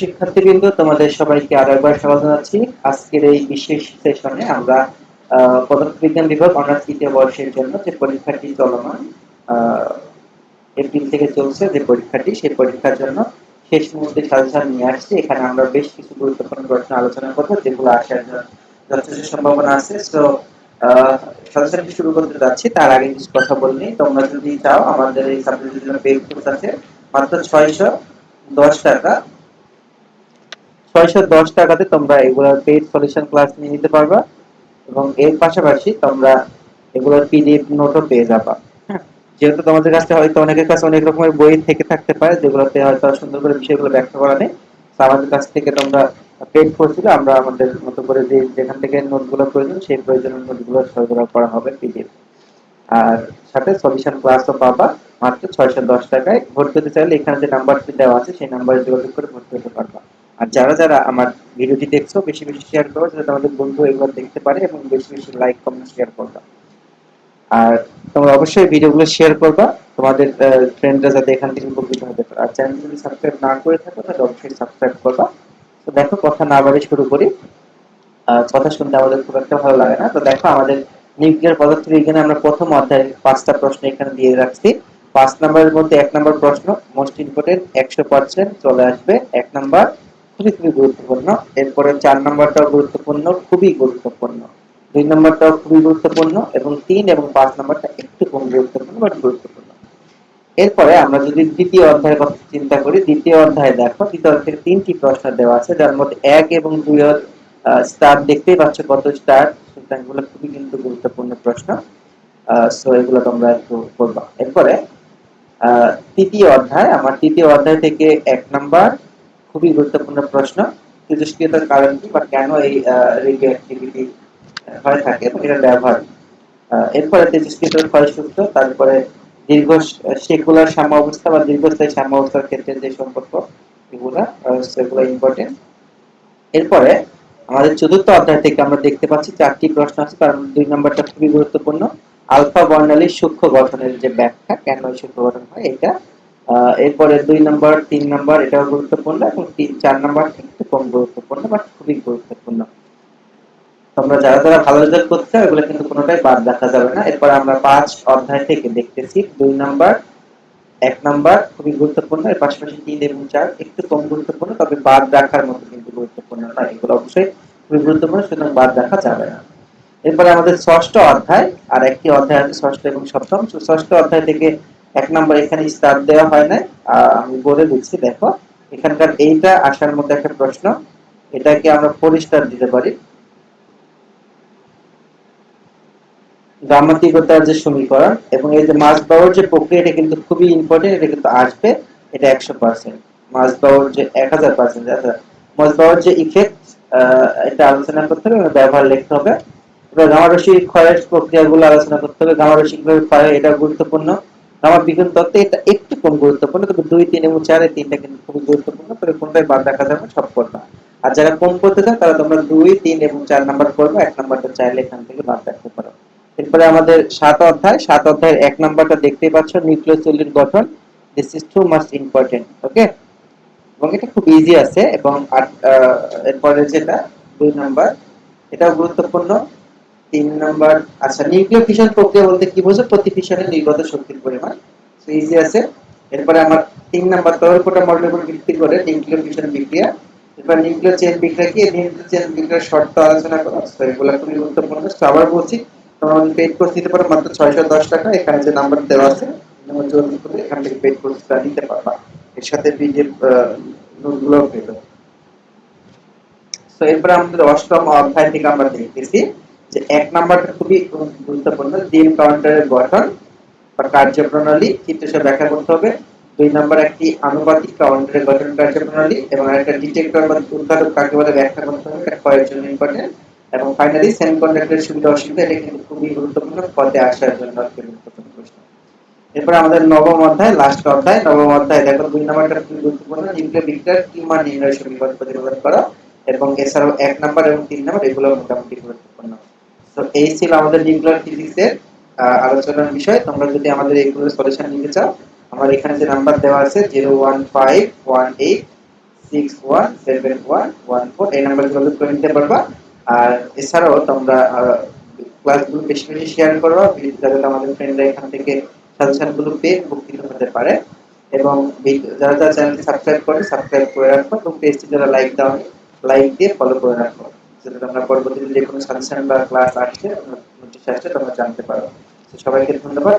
শিক্ষার্থীবৃন্দ, তোমাদের সবাইকে আরও একবার স্বাগত জানাচ্ছি। আজকের এই বিশেষ সেশনে আমরা পদার্থবিজ্ঞান বিভাগ অনার্স তৃতীয় বর্ষের জন্য যে পরীক্ষাটি চলমান এপ্রিল থেকে চলছে যে পরীক্ষাটি, সেই পরীক্ষার জন্য শেষ মুহূর্তে সাজেশন নিয়ে আসছি। এখানে আমরা বেশ কিছু গুরুত্বপূর্ণ প্রশ্ন আলোচনা করব, যেগুলো আসার যথেষ্ট সম্ভাবনা আছে। তো সাজেশনটি শুরু করতে যাচ্ছি। তার আগে কিছু কথা বলিনি তোমরা যদি চাও, আমাদের এই সাবজেক্টের জন্য পেড আছে মাত্র ছয়শো দশ টাকা। ছয়শো দশ টাকাতে তোমরা এগুলোর পেড সলিউশন ক্লাস নিয়ে নিতে পারবা এবং এর পাশাপাশি তোমরা এগুলোর পিডিএফ নোটও পেয়ে যাবা। হ্যাঁ, যেহেতু তোমাদের কাছে হয়তো অনেকের কাছে অনেক রকমের বই থেকে থাকতে পারে যেগুলোতে হয়তো সুন্দর করে বিষয়গুলো ব্যাখ্যা করা নেই আমাদের কাছ থেকে তোমরা পেড করছিল আমরা আমাদের মতো করে যে যেখান থেকে নোটগুলো প্রয়োজন সেই প্রয়োজনীয় নোটগুলো সরবরাহ করা হবে পিডিএফ আর সাথে সলিউশন ক্লাসও পাবা মাত্র ছয়শো দশ টাকায়। ভর্তি হতে চাইলে এখানে যে নাম্বারটি দেওয়া আছে সেই নাম্বারে যোগাযোগ করে ভর্তি হতে পারবা। আর যারা যারা আমার ভিডিওটি দেখছ, বেশি বেশি শেয়ার করো, যাতে আমাদের বন্ধু এগুলো দেখতে পারে এবং বেশি বেশি লাইক কমেন্ট শেয়ার করবা। আর তোমরা অবশ্যই ভিডিওগুলো শেয়ার করবা। তোমাদের ফ্রেন্ডরা যাতে এখান থেকে উপকৃত হতে পারে। আর চ্যানেল যদি সাবস্ক্রাইব না করে থাকো, তাহলে অবশ্যই সাবস্ক্রাইব করবা। তো দেখো, কথা না বাড়ি শুরু করি। কথা শুনতে আমাদের খুব একটা ভালো লাগে না। তো দেখো, আমাদের নিউক্লিয়ার পদার্থ বিজ্ঞানে আমরা প্রথম অধ্যায়ে পাঁচটা প্রশ্ন এখানে দিয়ে রাখছি। পাঁচ নম্বরের মধ্যে এক নম্বর প্রশ্ন মোস্ট ইম্পর্টেন্ট একশো পার্সেন্ট চলে আসবে। এক নম্বর খুবই খুবই গুরুত্বপূর্ণ। এরপরে চার নম্বরটাও গুরুত্বপূর্ণ, খুবই গুরুত্বপূর্ণ। দুই নম্বরটাও খুবই গুরুত্বপূর্ণ এবং তিন এবং পাঁচ নম্বরটা একটু কম গুরুত্বপূর্ণ বাট গুরুত্বপূর্ণ। এরপরে আমরা যদি দ্বিতীয় অধ্যায়ের কথা চিন্তা করি, দ্বিতীয় অধ্যায় দেখো, দ্বিতীয় অধ্যায়ে তিনটি প্রশ্ন দেওয়া আছে, যার মধ্যে এক এবং দুই স্টার দেখতেই পাচ্ছ কত স্টার সুতরাং এগুলো খুবই কিন্তু গুরুত্বপূর্ণ প্রশ্ন। সো এগুলো তোমরা একটু করবা। এরপরে তৃতীয় অধ্যায়, আমার তৃতীয় অধ্যায় থেকে এক নাম্বার খুবই গুরুত্বপূর্ণ প্রশ্ন তেজস্ক্রিয়তার কারণ কি বা কেন এই রেডিও অ্যাক্টিভিটি হয়ে থাকে এবং এটার ব্যবহার? এরপরে তেজস্ক্রিয়তার ক্ষয়সূত্র তারপরে দীর্ঘ সেকুলার সাম্য অবস্থা বা দীর্ঘস্থায়ী সাম্য অবস্থার ক্ষেত্রে যে সম্পর্ক, এগুলা সেগুলো ইম্পর্টেন্ট এরপরে আমাদের চতুর্থ অধ্যায় থেকে আমরা দেখতে পাচ্ছি, চারটি প্রশ্ন আছে, তার দুই নম্বরটা খুবই গুরুত্বপূর্ণ। আলফা বর্ণালীর সূক্ষ্ম গঠনের যে ব্যাখ্যা, কেন সূক্ষ্ম গঠন হয়, এটা এরপরে দুই নম্বর, তিন নম্বর, এটাও গুরুত্বপূর্ণ এবং তিন, চার নম্বর একটু কম গুরুত্বপূর্ণ বাট খুবই গুরুত্বপূর্ণ। তোমরা যারা যারা ভালো রেজাল্ট করতে চাও, এগুলো কিন্তু কোনোটাই বাদ রাখা যাবে না। এরপর আমরা পাঁচ অধ্যায় থেকে দেখতেছি। দুই নম্বর, এক নাম্বার খুবই গুরুত্বপূর্ণ, এর পাশাপাশি তিন এবং চার একটু কম গুরুত্বপূর্ণ, তবে বাদ রাখার মতো কিন্তু গুরুত্বপূর্ণ নয় এগুলো অবশ্যই খুবই গুরুত্বপূর্ণ, সুতরাং বাদ রাখা যাবে না। এরপরে আমাদের ষষ্ঠ অধ্যায় আর একটি অধ্যায় আছে ষষ্ঠ এবং সপ্তম। ষষ্ঠ অধ্যায় থেকে এক নম্বর এখানে স্টার দেওয়া হয় না আমি বলে দিচ্ছি, দেখো, এখানকার এইটা আসার মতো একটা প্রশ্ন। এটাকে আমরা পরিষ্কার দিতে পারি। গ্রামাতিকতার যে সমীকরণ এবং এই যে মাছ বাওয়ার যে প্রক্রিয়া, এটা কিন্তু খুবই ইম্পর্টেন্ট এটা কিন্তু আসবে। এটা একশো পার্সেন্ট মাছ বাওয়ার যে এক হাজার পার্সেন্ট মাছ বাওয়ার যে ইফেক্ট এটা আলোচনা করতে হবে ব্যবহার লিখতে হবে। এবার গামারসি ক্ষয়ের প্রক্রিয়াগুলো আলোচনা করতে হবে। গামারসি ক্ষয়, এটা গুরুত্বপূর্ণ। গামা বিজ্ঞান তত্ত্বে এটা একটু কম গুরুত্বপূর্ণ, তবে দুই, তিন এবং চার তিনটা কিন্তু খুবই গুরুত্বপূর্ণ, তবে কোনটাই বাদ রাখা যাবে সব করবা আর যারা কম করতে চান তারা তোমরা দুই, তিন এবং চার নাম্বার করবে, এক নাম্বারটা চাইলে এখান থেকে বাদ রাখতে পারো। এরপরে আমাদের সাত অধ্যায়, সাত অধ্যায়ের এক নাম্বারটা দেখতেই পাচ্ছ, নিউক্লিওসিলের গঠন। This is to most important okay এবং এটা খুব ইজি আছে, এবং এরপরে যেটা, দুই নাম্বার, এটাও গুরুত্বপূর্ণ। তিন নাম্বার আচ্ছা নিউক্লিয় ফিশন প্রক্রিয়া বলতে কি বোঝো প্রতি ফিশনে নির্গত শক্তির পরিমাণ। ইজি আছে, এরপরে আমার তিন নাম্বার তরল কোটা মডেলের উপর ভিত্তি করে নিউক্লিয় ফিশন বিক্রিয়া। এরপর নিউক্লিয় চেন বিক্রিয়া কি? নিউক্লিয় চেন বিক্রিয়ার শর্ত আলোচনা করো। তো এগুলো খুবই গুরুত্বপূর্ণ। তো আবার বলছি, তোমরা পেড কোর্স নিতে পারো, মাত্র ছয়শো দশ টাকা। এখানে যে নাম্বার দেওয়া আছে যোগাযোগ করে এখান থেকে পেড কোর্সটা নিতে পারবা। এর সাথে পিডিএফ নোটগুলোও পেয়ে তো এরপরে আমাদের অষ্টম অধ্যায় থেকে আমরা দেখতেছি যে এক নাম্বারটা খুবই গুরুত্বপূর্ণ ডিম কাউন্টারের গঠন বা কার্যপ্রণালী চিত্রসহ ব্যাখ্যা করতে হবে। দুই নাম্বার একটি আনুপাতিক কাউন্টারের গঠন কার্যপ্রণালী এবং একটা ডিটেক্টর বা উৎপাদক কাকে বলে ব্যাখ্যা করতে হবে, এটা ক্ষয়ের জন্য ইম্পর্টেন্ট এবং ফাইনালি সেমিকন্ডাক্টরের সুবিধা অসুবিধা, এটা কিন্তু খুবই গুরুত্বপূর্ণ পদে আসার জন্য একটা গুরুত্বপূর্ণ প্রশ্ন। এরপর আমাদের নবম অধ্যায় লাস্ট অধ্যায়। নবম অধ্যায়, দেখো, দুই নাম্বারটা খুবই গুরুত্বপূর্ণ। নিউক্লিয়ার বিক্রিয়ার কি মান নির্ণয় সমীকরণ প্রতিরোধ করা এবং এছাড়াও এক নাম্বার এবং তিন নাম্বার এগুলো মোটামুটি গুরুত্বপূর্ণ। তো এই ছিল আমাদের নিউক্লিয়ার ফিজিক্সের আলোচনার বিষয়। তোমরা যদি আমাদের এইগুলোর সলিউশন নিতে চাও, আমার এখানে যে নাম্বার দেওয়া আছে zero one five one eight six one seven one one four এই নাম্বার যোগাযোগ করে নিতে পারবা। আর এছাড়াও তোমরা ক্লাসগুলো বেশি বেশি শেয়ার করো যাতে আমাদের ফ্রেন্ডরা এখান থেকে সাজেশনগুলো পেয়ে উপকৃত হতে পারে। এবং যারা যারা চ্যানেলটি সাবস্ক্রাইব করে সাবস্ক্রাইব করে রাখো। এবং পেজটি যারা লাইক দাও লাইক দিয়ে ফলো করে রাখো। যাতে তোমরা পরবর্তীতে যে কোনো সাজেশন বা ক্লাস আসছে নোটিশ আসছে তোমরা জানতে পারো সবাইকে ধন্যবাদ।